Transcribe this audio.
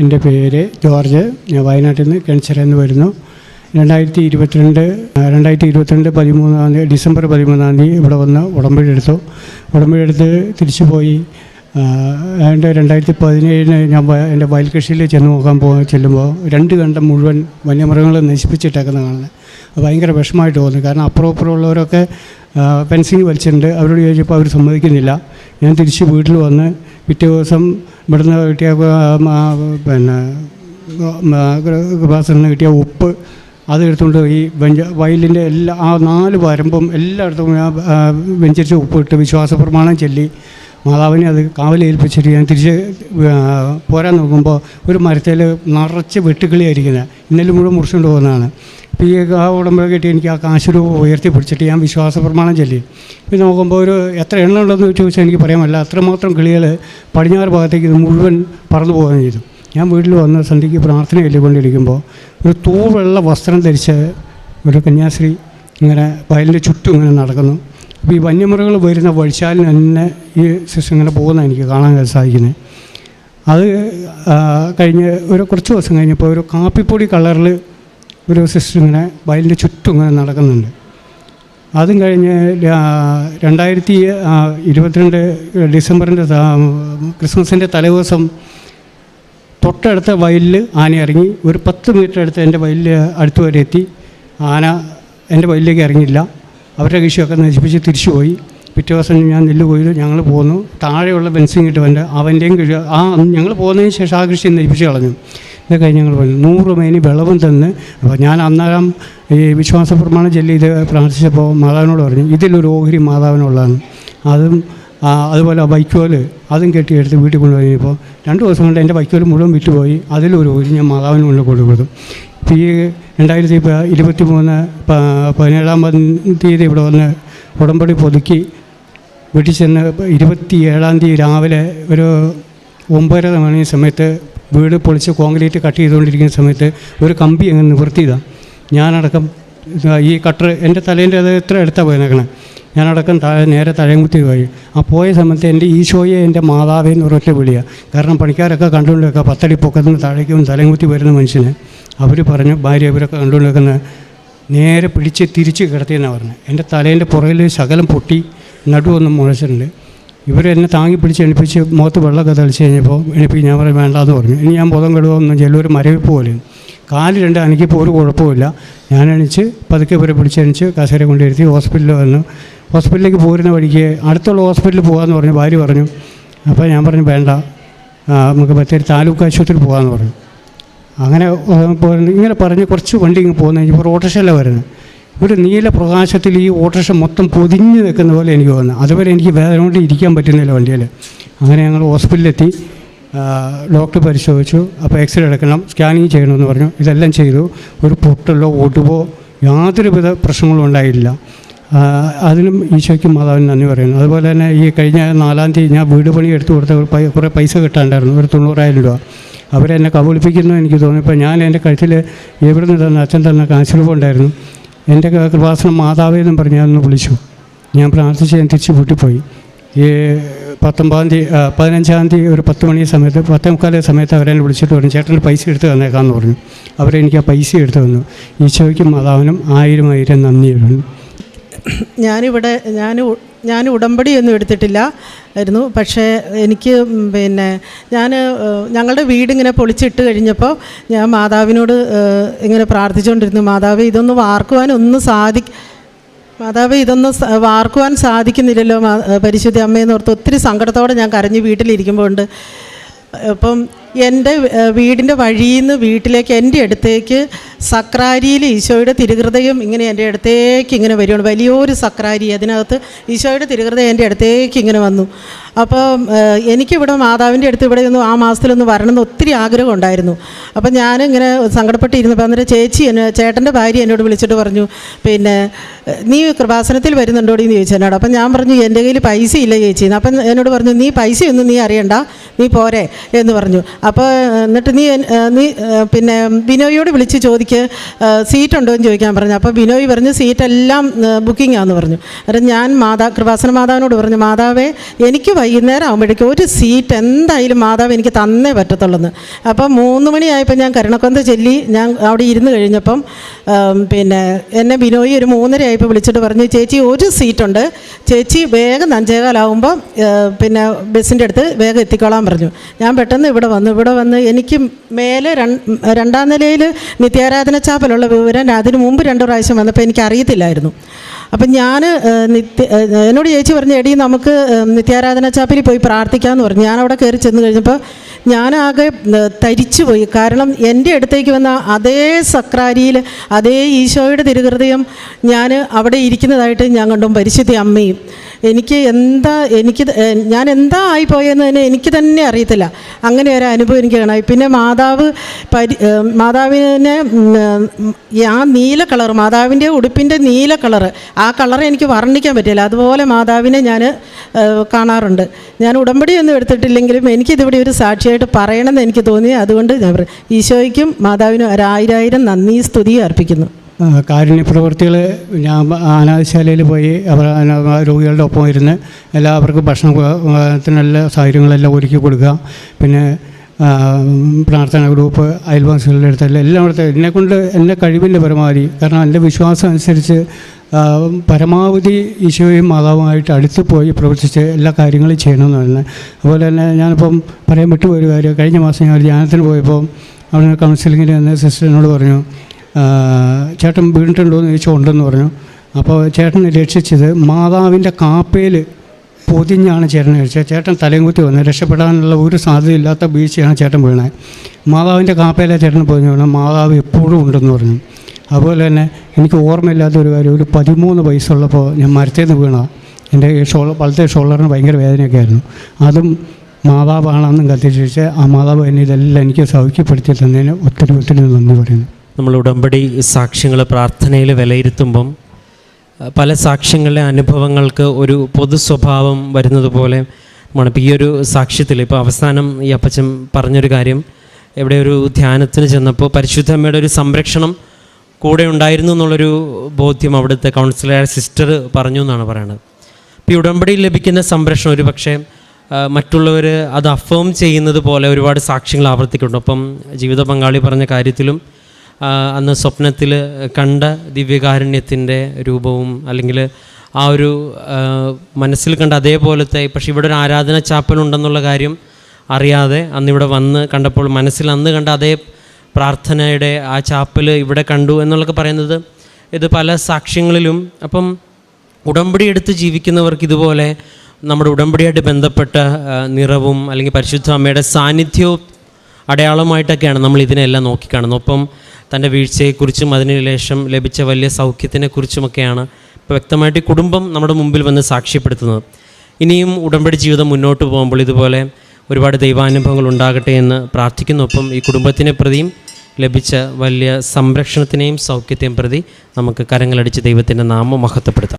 എന്റെ പേര് ജോർജ്. ഞാൻ വയനാട്ടിൽ നിന്ന് കിണച്ചിറ എന്ന് വരുന്നു. രണ്ടായിരത്തി ഇരുപത്തിരണ്ട് രണ്ടായിരത്തി ഇരുപത്തിരണ്ട് പതിമൂന്നാം തീയതി ഡിസംബർ പതിമൂന്നാം തീയതി ഇവിടെ വന്ന് ഉടമ്പടി എടുത്തു ഉടമ്പടി എടുത്ത് തിരിച്ചു പോയി. എന്റെ രണ്ടായിരത്തി പതിനേഴിന് ഞാൻ എന്റെ വയൽ കൃഷിയിൽ ചെന്ന് നോക്കാൻ പോ ചെല്ലുമ്പോൾ രണ്ട് കണ്ടം മുഴുവൻ വന്യമൃഗങ്ങൾ നശിപ്പിച്ചിട്ടേക്കുന്ന കാണുന്നത് ഭയങ്കര വിഷമമായിട്ട് തോന്നി. കാരണം അപ്പുറം അപ്പുറം ഉള്ളവരൊക്കെ ഫെൻസിങ് വലിച്ചിട്ടുണ്ട്. അവരോട് ചോദിച്ചപ്പോൾ അവർ സമ്മതിക്കുന്നില്ല. ഞാൻ തിരിച്ച് വീട്ടിൽ വന്ന് പിറ്റേ ദിവസം ഇവിടുന്ന് കിട്ടിയ പിന്നെ ഗ്ലാസ്സിൽ നിന്ന് കിട്ടിയ ഉപ്പ് അത് എടുത്തുകൊണ്ട് ഈ വെഞ്ച വയലിന്റെ എല്ലാ ആ നാല് വരമ്പും എല്ലായിടത്തും ഞാൻ വെഞ്ചരിച്ച് ഉപ്പിട്ട് വിശ്വാസ പ്രമാണം ചൊല്ലി മാതാവിനെ അത് കാവലേൽപ്പിച്ചിട്ട് ഞാൻ തിരിച്ച് പോരാൻ നോക്കുമ്പോൾ ഒരു മരത്തിൽ നിറച്ച് വെട്ടുക്കിളിയായിരിക്കുന്നത്. ഇന്നലെ മുഴുവൻ മുറിച്ചുകൊണ്ട് പോകുന്നതാണ്. ഈ ആ ഉടമ്പടി കിട്ടി എനിക്ക് ആ കാശ് ഉയർത്തി പിടിച്ചിട്ട് ഞാൻ വിശ്വാസ പ്രമാണം ചൊല്ലി. പിന്നെ നോക്കുമ്പോൾ ഒരു എത്ര എണ്ണം ഉണ്ടെന്ന് ചോദിച്ചാൽ എനിക്ക് പറയാമല്ല. അത്രമാത്രം കിളികൾ പടിഞ്ഞാറ് ഭാഗത്തേക്ക് ഇത് മുഴുവൻ പറന്നു പോകുകയും ചെയ്തു. ഞാൻ വീട്ടിൽ വന്ന് സന്ധ്യയ്ക്ക് പ്രാർത്ഥന ചൊല്ലിക്കൊണ്ടിരിക്കുമ്പോൾ ഒരു തൂവെള്ള വസ്ത്രം ധരിച്ച ഒരു കന്യാശ്രീ ഇങ്ങനെ വയലിന്റെ ചുറ്റും ഇങ്ങനെ നടക്കുന്നു. അപ്പോൾ ഈ വന്യമൃഗങ്ങൾ വരുന്ന വഴിച്ചാലിന് തന്നെ ഈ സിസ്റ്റം ഇങ്ങനെ പോകുന്ന എനിക്ക് കാണാൻ സാധിക്കുന്നത്. അത് കഴിഞ്ഞ് ഒരു കുറച്ച് ദിവസം കഴിഞ്ഞപ്പോൾ ഒരു കാപ്പിപ്പൊടി കളറിൽ ഒരു സിസ്റ്റർ ഇങ്ങനെ വയലിന്റെ ചുറ്റും ഇങ്ങനെ നടക്കുന്നുണ്ട്. അതും കഴിഞ്ഞ് രണ്ടായിരത്തി ഇരുപത്തിരണ്ട് ഡിസംബറിന്റെ ക്രിസ്മസിന്റെ തലേദിവസം തൊട്ടടുത്ത വയലിൽ ആന ഇറങ്ങി ഒരു പത്ത് മീറ്റർ അടുത്ത് എന്റെ വയലിൽ അടുത്ത് വരെ എത്തി. ആന എന്റെ വയലിലേക്ക് ഇറങ്ങിയില്ല. അവരുടെ കൃഷിയൊക്കെ നശിപ്പിച്ച് തിരിച്ചു പോയി. പിറ്റേ ദിവസം ഞാൻ നെല്ല് കൊയ്തു ഞങ്ങൾ പോന്നു. താഴെയുള്ള ബെൻസിങ് കിട്ടുവന്റെ അവന്റെയും കൃഷി ആ ഞങ്ങൾ പോകുന്നതിന് ശേഷം ആ കൃഷി നശിപ്പിച്ച് കളഞ്ഞു. ഇത് കഴിഞ്ഞ് ഞങ്ങൾ പറഞ്ഞു നൂറ് മേനി വെള്ളവും തന്ന് അപ്പോൾ ഞാൻ അന്നേരം ഈ വിശ്വാസ പ്രമാണം ചൊല്ലി ഇത് പ്രാർത്ഥിച്ചപ്പോൾ മാതാവിനോട് പറഞ്ഞു ഇതിലൊരു ഓഹരി മാതാവിനുള്ളതാണ്. അതും അതുപോലെ വൈക്കോൽ അതും കെട്ടിയെടുത്ത് വീട്ടിൽ കൊണ്ടുപോയപ്പോൾ രണ്ട് ദിവസം കൊണ്ട് എന്റെ വൈക്കോൽ മുഴുവൻ വിറ്റുപോയി. അതിലൊരു ഓഹരി ഞാൻ മാതാവിന് കൊണ്ട് കൊടുക്കും ഇപ്പോൾ ഈ രണ്ടായിരത്തി ഇരുപത്തി മൂന്ന് പതിനേഴാം പതി- തീയതി ഇവിടെ വന്ന് ഉടമ്പടി പുതുക്കി വീട്ടിൽ ചെന്ന് ഇരുപത്തി ഏഴാം തീയതി രാവിലെ ഒരു ഒമ്പതര മണി സമയത്ത് വീട് പൊളിച്ച് കോൺക്രീറ്റ് കട്ട് ചെയ്തുകൊണ്ടിരിക്കുന്ന സമയത്ത് ഒരു കമ്പി അങ്ങ് നിവർത്തിയതാണ് ഞാനടക്കം ഈ കട്ടർ എന്റെ തലേന്റെ അത് എത്ര എടുത്താണ് പോയേക്കണേ? ഞാനടക്കം താഴെ നേരെ തഴയങ്കുത്തി പോയി. ആ പോയ സമയത്ത് എന്റെ ഈശോയെ എന്റെ മാതാവേ എന്ന് ഒരൊറ്റ വിളിയാണ് കാരണം പണിക്കാരൊക്കെ കണ്ടുകൊണ്ട് വെക്കുക പത്തടി പൊക്കത്തിന് താഴേക്കും തലങ്കുത്തി വരുന്ന മനുഷ്യന്. അവർ പറഞ്ഞു ഭാര്യ ഇവരൊക്കെ കണ്ടുകൊണ്ട് വെക്കുന്ന നേരെ പിടിച്ച് തിരിച്ച് കിടത്തിയെന്നാണ് പറഞ്ഞത് എന്റെ തലേന്റെ പുറകിൽ ശകലം പൊട്ടി നടുവൊന്നും മുഴച്ചിട്ടുണ്ട്. ഇവർ എന്നെ താങ്ങി പിടിച്ച് എണിപ്പിച്ച് മുഖത്ത് വെള്ളമൊക്കെ തളിച്ച് കഴിഞ്ഞപ്പോൾ എനിക്ക് ഞാൻ പറയും വേണ്ടാന്ന് പറഞ്ഞു. ഇനി ഞാൻ ബോധം കെടുവൊന്നും ചെല്ലൊരു മരവിപ്പ് പോലെയും കാൽ രണ്ട് അനക്കിപ്പോൾ ഒരു കുഴപ്പമില്ല. ഞാൻ എണിച്ച് പതുക്കെ ഇവരെ പിടിച്ചെണിച്ച് കസേര കൊണ്ടിരുത്തി ഹോസ്പിറ്റലിൽ വന്നു ഹോസ്പിറ്റലിലേക്ക് പോരുന്ന വഴിക്ക് അടുത്തുള്ള ഹോസ്പിറ്റലിൽ പോകാമെന്ന് പറഞ്ഞു ഭാര്യ പറഞ്ഞു. അപ്പോൾ ഞാൻ പറഞ്ഞു വേണ്ട. നമുക്ക് ബത്തേരി താലൂക്ക് ആശുപത്രിയിൽ പോകാമെന്ന് പറഞ്ഞു. അങ്ങനെ. ഇങ്ങനെ പറഞ്ഞ് കുറച്ച് വണ്ടി ഇങ്ങനെ പോകുന്ന കഴിഞ്ഞപ്പോൾ ഓട്ടോറിക്ഷയിലാണ് വരുന്നത്. ഒരു നീല പ്രകാശത്തിൽ ഈ ഓട്ടോറിക്ഷ മൊത്തം പൊതിഞ്ഞ് നിൽക്കുന്ന പോലെ എനിക്ക് തോന്നുന്നു. അതുവരെ എനിക്ക് വേദന കൊണ്ട് ഇരിക്കാൻ പറ്റുന്നില്ല വണ്ടിയിൽ. അങ്ങനെ ഞങ്ങൾ ഹോസ്പിറ്റലിലെത്തി. ഡോക്ടർ പരിശോധിച്ചു. അപ്പോൾ എക്സ്റേ എടുക്കണം സ്കാനിങ് ചെയ്യണമെന്ന് പറഞ്ഞു. ഇതെല്ലാം ചെയ്തു. ഒരു പൊട്ടലോ ഒടുവോ യാതൊരുവിധ പ്രശ്നങ്ങളും ഉണ്ടായില്ല അതിനും ഈശോയ്ക്കും മാതാവിനും നന്ദി പറയുന്നു. അതുപോലെ തന്നെ ഈ കഴിഞ്ഞ നാലാം തീയതി ഞാൻ വീട് പണി എടുത്തു കൊടുത്ത കുറേ പൈസ കിട്ടാണ്ടായിരുന്നു. ഒരു തൊണ്ണൂറായിരം രൂപ. അവരെന്നെ കബളിപ്പിക്കുന്നു എനിക്ക് തോന്നി ഇപ്പോൾ ഞാൻ എന്റെ കഴുത്തിൽ എവിടെ നിന്ന് തന്നെ അച്ഛൻ തന്നെ കാശുരൂപം ഉണ്ടായിരുന്നു. എന്റെ കൃപാസനം മാതാവേ എന്നും പറഞ്ഞ് ഞാനൊന്ന് വിളിച്ചു. ഞാൻ പ്രാർത്ഥിച്ച് ഞാൻ തിരിച്ച് വീട്ടിൽ ഈ പത്തൊമ്പതാം തീയതി പതിനഞ്ചാം തീയതി ഒരു പത്ത് മണി സമയത്ത് പത്തേ മുക്കാലേ സമയത്ത് അവരെന്നെ വിളിച്ചിട്ട് പറഞ്ഞു ചേട്ടന് പൈസ എടുത്ത് തന്നേക്കാമെന്ന് പറഞ്ഞു. അവരെനിക്ക് ആ പൈസ എടുത്ത് തന്നു. ഈശോയ്ക്കും മാതാവിനും ആയിരം ആയിരം നന്ദിയുണ്ട് ഞാനിവിടെ ഞാൻ ഞാൻ ഞാൻ ഉടമ്പടിയൊന്നും എടുത്തിട്ടില്ല ആയിരുന്നു. പക്ഷേ എനിക്ക് പിന്നെ ഞാൻ ഞങ്ങളുടെ വീടിങ്ങനെ പൊളിച്ചിട്ട് കഴിഞ്ഞപ്പോൾ ഞാൻ മാതാവിനോട് ഇങ്ങനെ പ്രാർത്ഥിച്ചുകൊണ്ടിരുന്നു മാതാവ് ഇതൊന്ന് വാർക്കുവാനൊന്നും സാധി മാതാവ് ഇതൊന്നും വാർക്കുവാൻ സാധിക്കുന്നില്ലല്ലോ പരിശുദ്ധ അമ്മയെന്ന് ഓർത്ത് ഒത്തിരി സങ്കടത്തോടെ ഞാൻ കരഞ്ഞ് വീട്ടിലിരിക്കുമ്പോൾ ഉണ്ട്. അപ്പം എന്റെ വീടിന്റെ വഴിയിൽ നിന്ന് വീട്ടിലേക്ക് എന്റെ അടുത്തേക്ക് സക്രാരിയിൽ ഈശോയുടെ തിരുഹൃദയം ഇങ്ങനെ എന്റെ അടുത്തേക്ക് ഇങ്ങനെ വരികയാണ് വലിയൊരു സക്രാരി അതിനകത്ത് ഈശോയുടെ തിരുഹൃദയം എന്റെ അടുത്തേക്ക് ഇങ്ങനെ വന്നു. അപ്പോൾ എനിക്കിവിടെ മാതാവിന്റെ അടുത്ത് ഇവിടെ ഒന്ന് ആ മാസത്തിലൊന്ന് വരണമെന്ന് ഒത്തിരി ആഗ്രഹം ഉണ്ടായിരുന്നു. അപ്പം ഞാനിങ്ങനെ സങ്കടപ്പെട്ടിരുന്നപ്പോൾ അന്നേരം ചേച്ചി എന്നെ ചേട്ടന്റെ ഭാര്യ എന്നോട് വിളിച്ചിട്ട് പറഞ്ഞു പിന്നെ നീ കൃപാസനത്തിൽ വരുന്നുണ്ടോടി? എന്ന് ചോദിച്ചു എന്നോട്. അപ്പം ഞാൻ പറഞ്ഞു എന്റെ കയ്യിൽ പൈസ ഇല്ല ചേച്ചി അപ്പം എന്നോട് പറഞ്ഞു നീ പൈസയൊന്നും നീ അറിയണ്ട. നീ പോരെ എന്ന് പറഞ്ഞു. അപ്പോൾ എന്നിട്ട് നീ നീ പിന്നെ ബിനോയോട് വിളിച്ച് ചോദിക്ക് സീറ്റുണ്ടോ എന്ന് ചോദിക്കാൻ പറഞ്ഞു. അപ്പോൾ ബിനോയ് പറഞ്ഞു സീറ്റെല്ലാം ബുക്കിംഗ് ആണെന്ന് പറഞ്ഞു. അന്നേരം ഞാൻ മാതാ കൃപാസന മാതാവിനോട് പറഞ്ഞു മാതാവേ എനിക്ക് വൈകുന്നേരം ആകുമ്പോഴേക്കും ഒരു സീറ്റ് എന്തായാലും മാതാവ് എനിക്ക് തന്നേ പറ്റത്തുള്ളൂ അപ്പോൾ മൂന്ന് മണിയായപ്പോൾ ഞാൻ കരുണക്കൊന്ത ചെല്ലി ഞാൻ അവിടെ ഇരുന്ന് കഴിഞ്ഞപ്പം പിന്നെ എന്നെ ബിനോയി ഒരു മൂന്നര ആയപ്പോൾ വിളിച്ചിട്ട് പറഞ്ഞു ചേച്ചി ഒരു സീറ്റുണ്ട്. ചേച്ചി വേഗം അഞ്ചേകാലാവുമ്പോൾ പിന്നെ ബസ്സിന്റെ അടുത്ത് വേഗം എത്തിക്കോളാൻ പറഞ്ഞു ഞാൻ പെട്ടെന്ന് ഇവിടെ വന്നു ഇവിടെ വന്ന് എനിക്ക് മേലെ രണ്ടാം നിലയിൽ നിത്യാരാധന ചാപ്പലുള്ള വിവരം അതിന് മുമ്പ് രണ്ട് പ്രാവശ്യം വന്നപ്പോൾ എനിക്ക് അറിയത്തില്ലായിരുന്നു. അപ്പം ഞാൻ നിത്യ എന്നോട് ചേച്ചി പറഞ്ഞു എടി നമുക്ക് നിത്യാരാധന ചാപ്പലിൽ പോയി പ്രാർത്ഥിക്കാമെന്ന് പറഞ്ഞു. ഞാൻ അവിടെ കയറി ചെന്ന് കഴിഞ്ഞപ്പോൾ ഞാനാകെ തരിച്ചു പോയി. കാരണം എന്റെ അടുത്തേക്ക് വന്ന അതേ സക്രാരിയിൽ അതേ ഈശോയുടെ തിരുഹൃദയം ഞാൻ അവിടെ ഇരിക്കുന്നതായിട്ട് ഞാൻ കണ്ടും. പരിശുദ്ധി അമ്മയും എനിക്ക് എന്താ എനിക്ക് ഞാൻ എന്താ ആയിപ്പോയെന്ന് തന്നെ എനിക്ക് തന്നെ അറിയത്തില്ല. അങ്ങനെ ഒരു അനുഭവം എനിക്ക് കാണായി. പിന്നെ മാതാവ് പരി മാതാവിനെ ആ നീല കളർ മാതാവിന്റെ ഉടുപ്പിന്റെ നീല കളർ ആ കളർ എനിക്ക് വർണിക്കാൻ പറ്റില്ല. അതുപോലെ മാതാവിനെ ഞാൻ കാണാറുണ്ട്. ഞാൻ ഉടമ്പടിയൊന്നും എടുത്തിട്ടില്ലെങ്കിലും എനിക്കിതിവിടെ ഒരു സാക്ഷിയായിട്ട് പറയണമെന്ന് എനിക്ക് തോന്നി. അതുകൊണ്ട് ഞാൻ പറയും ഈശോയ്ക്കും മാതാവിനും ഒരായിരായിരം നന്ദി സ്തുതി അർപ്പിക്കുന്നു. ആ, കാരുണ്യ പ്രവൃത്തികൾ ഞാൻ അനാഥശാലയിൽ പോയി അവർ രോഗികളുടെ ഒപ്പം ഇരുന്ന് എല്ലാവർക്കും ഭക്ഷണത്തിനുള്ള സാഹചര്യങ്ങളെല്ലാം ഒരുക്കി കൊടുക്കുക. പിന്നെ പ്രാർത്ഥന ഗ്രൂപ്പ് അയൽവാസികളുടെ എല്ലാം എല്ലായിടത്തും എന്നെക്കൊണ്ട് എന്റെ കഴിവിന്റെ പരമാവധി കാരണം എന്റെ വിശ്വാസം അനുസരിച്ച് പരമാവധി ഈശോയും മാതാവുമായിട്ട് അടുത്ത് പോയി പ്രവർത്തിച്ച് എല്ലാ കാര്യങ്ങളും ചെയ്യണമെന്ന് പറയുന്നത് അതുപോലെ തന്നെ ഞാനിപ്പം പറയാൻ വിട്ടുപോയൊരു കാര്യം കഴിഞ്ഞ മാസം ഞാൻ ധ്യാനത്തിന് പോയപ്പോൾ അവിടെ കൗൺസിലിങ്ങിൽ സിസ്റ്റർ എന്നോട് പറഞ്ഞു ചേട്ടൻ വീണിട്ടുണ്ടോ എന്ന് ചോദിച്ചാൽ ഉണ്ടെന്ന് പറഞ്ഞു. അപ്പോൾ ചേട്ടനെ രക്ഷിച്ചത് മാതാവിന്റെ കാപ്പയിൽ പൊതിഞ്ഞാണ് ചേട്ടനെ രക്ഷിച്ചത്. ചേട്ടൻ തലയും കുത്തി വന്നത് രക്ഷപ്പെടാനുള്ള ഒരു സാധ്യതയില്ലാത്ത വീഴ്ചയാണ് ചേട്ടൻ വീണത്. മാതാവിന്റെ കാപ്പയിലെ ചേട്ടൻ പൊതിഞ്ഞു വീണത്. മാതാവ് എപ്പോഴും ഉണ്ടെന്ന് പറഞ്ഞു. അതുപോലെ തന്നെ എനിക്ക് ഓർമ്മയില്ലാത്ത ഒരു കാര്യം ഒരു പതിമൂന്ന് വയസ്സുള്ളപ്പോൾ ഞാൻ മരത്തേന്ന് വീണതാണ് വീണ എന്റെ ഷോൾ പലത്തെ ഷോൾഡറിന് ഭയങ്കര വേദനയൊക്കെ ആയിരുന്നു. അതും മാതാവാണെന്നും കത്തിച്ച് ആ മാതാവ് എന്നെ ഇതെല്ലാം എനിക്ക് സൗഖ്യപ്പെടുത്തി തന്നതിന് ഒത്തിരി ഒത്തിരി നന്ദി പറയുന്നു. നമ്മൾ ഉടമ്പടി സാക്ഷ്യങ്ങൾ പ്രാർത്ഥനയിൽ വിലയിരുത്തുമ്പം പല സാക്ഷ്യങ്ങളിലെ അനുഭവങ്ങൾക്ക് ഒരു പൊതു സ്വഭാവം വരുന്നത് പോലെ നമ്മളിപ്പോൾ ഈ ഒരു സാക്ഷ്യത്തിൽ ഇപ്പോൾ അവസാനം ഈ അപ്പച്ചൻ പറഞ്ഞൊരു കാര്യം എവിടെ ഒരു ധ്യാനത്തിന് ചെന്നപ്പോൾ പരിശുദ്ധമ്മയുടെ ഒരു സംരക്ഷണം കൂടെ ഉണ്ടായിരുന്നു എന്നുള്ളൊരു ബോധ്യം അവിടുത്തെ കൗൺസിലർ സിസ്റ്റർ പറഞ്ഞു എന്നാണ് പറയുന്നത് ഇപ്പോൾ ഈ ഉടമ്പടിയിൽ ലഭിക്കുന്ന സംരക്ഷണം ഒരു പക്ഷേ മറ്റുള്ളവർ അത് അഫേം ചെയ്യുന്നത് പോലെ ഒരുപാട് സാക്ഷ്യങ്ങൾ ആവർത്തിക്കുന്നുണ്ട്. അപ്പം ജീവിത പങ്കാളി പറഞ്ഞ കാര്യത്തിലും അന്ന് സ്വപ്നത്തിൽ കണ്ട ദിവ്യകാരുണ്യത്തിന്റെ രൂപവും അല്ലെങ്കിൽ ആ ഒരു മനസ്സിൽ കണ്ട അതേപോലത്തെ പക്ഷേ ഇവിടെ ഒരു ആരാധന ചാപ്പലുണ്ടെന്നുള്ള കാര്യം അറിയാതെ അന്ന് ഇവിടെ വന്ന് കണ്ടപ്പോൾ മനസ്സിൽ അന്ന് കണ്ട അതേ പ്രാർത്ഥനയുടെ ആ ചാപ്പൽ ഇവിടെ കണ്ടു എന്നുള്ളതൊക്കെ പറയുന്നത് ഇത് പല സാക്ഷ്യങ്ങളിലും അപ്പം ഉടമ്പടി എടുത്ത് ജീവിക്കുന്നവർക്ക് ഇതുപോലെ നമ്മുടെ ഉടമ്പടിയായിട്ട് ബന്ധപ്പെട്ട നിറവും അല്ലെങ്കിൽ പരിശുദ്ധ അമ്മയുടെ സാന്നിധ്യവും അടയാളമായിട്ടൊക്കെയാണ് നമ്മൾ ഇതിനെല്ലാം നോക്കിക്കാണുന്നത്. ഒപ്പം തന്റെ വീഴ്ചയെക്കുറിച്ചും അതിന് ശേഷം ലഭിച്ച വലിയ സൗഖ്യത്തിനെക്കുറിച്ചുമൊക്കെയാണ് ഇപ്പോൾ വ്യക്തമായിട്ട് കുടുംബം നമ്മുടെ മുമ്പിൽ വന്ന് സാക്ഷ്യപ്പെടുത്തുന്നത്. ഇനിയും ഉടമ്പടി ജീവിതം മുന്നോട്ട് പോകുമ്പോൾ ഇതുപോലെ ഒരുപാട് ദൈവാനുഭവങ്ങൾ ഉണ്ടാകട്ടെ എന്ന് പ്രാർത്ഥിക്കുന്നൊപ്പം ഈ കുടുംബത്തിനെ പ്രതിയും ലഭിച്ച വലിയ സംരക്ഷണത്തിനെയും സൗഖ്യത്തെയും പ്രതി നമുക്ക് കരങ്ങളടിച്ച് ദൈവത്തിന്റെ നാമം മഹത്വപ്പെടുത്താം.